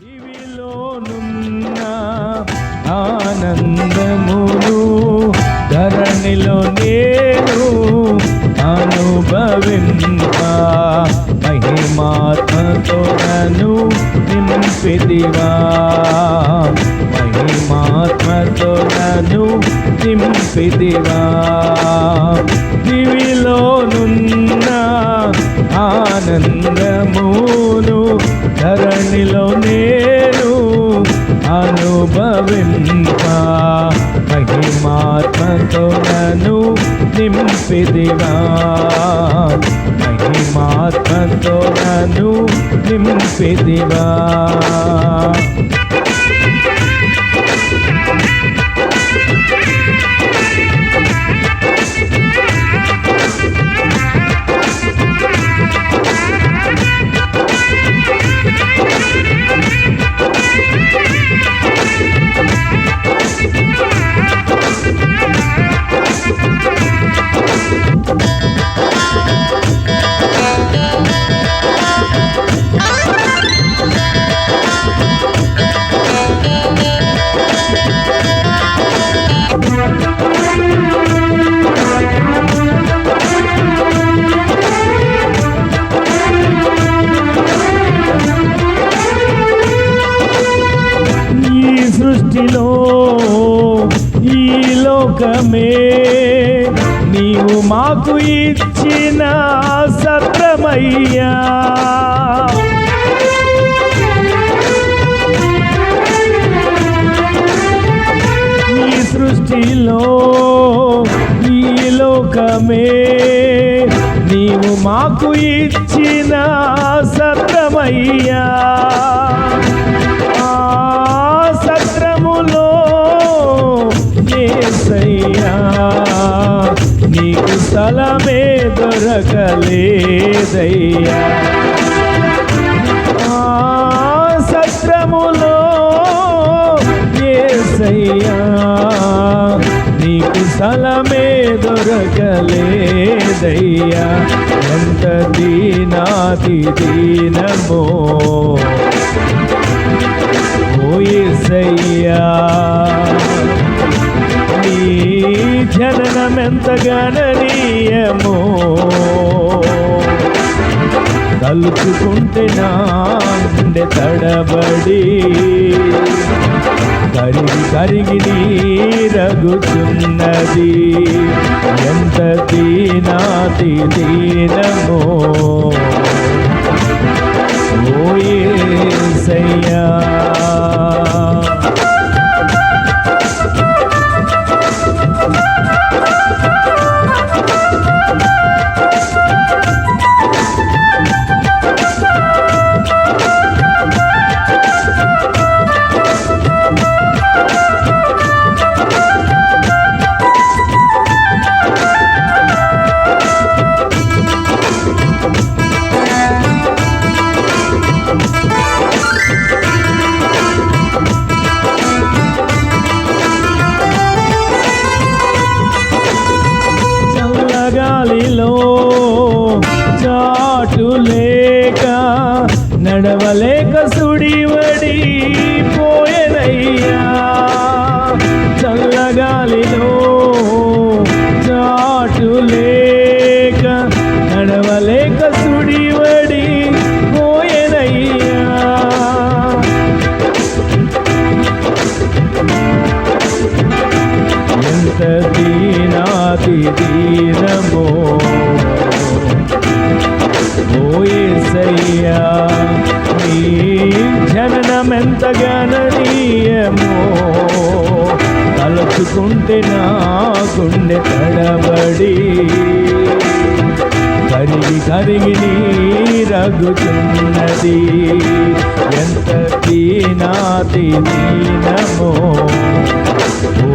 దివిలోనున్న ఆనందమును ధరణిలో నేను అనుభవింప మహిమాత్మతో నన్ను నింపిదివా మహిమాత్మతో నన్ను నింపిదివా దివిలోనున్న ఆనందమును ధరణిలో నేను అనుభవింప మహిమాత్మతో నను నింపిదివా. మహిమాత్మతో నను నింపిదివా. సృష్టిలో ఈ లోకమే. నీవు మాకు ఇచ్చిన సత్రమయ్యా. ఈ సృష్టిలో ఈ లోకమే. నీవు మాకు ఇచ్చిన సత్రమయ్యా. బలమే దొరకలేదయ్యా. సత్రములో ఏసయ్యా నీకు సలమే దొరకలేదయ్యా. ఎంత దీనాతి దీనమో ఓ ఏసయ్యా. జననమెంత గణనీయమో తలుచుకుంటే నా గుండె తడబడి కరిగి కరిగి రగుచున్నది ఎంత దీనాతి దీనమో ఓయే సయ్యా. చాటు లేక నడవలేక సుడివడి పోయేదయ్యా. చల్లగాలిలో చాటు లేక నడవలేక సుడివడి పోయేదయ్యా. ఎంత దీనాతి దీనమో ఎంత గణనీయమో తలుచుకుంటే నా గుండె తడబడి కరిగి కరిగి నీరగుచున్నది ఎంత దీనాతి దీనమో? ఓ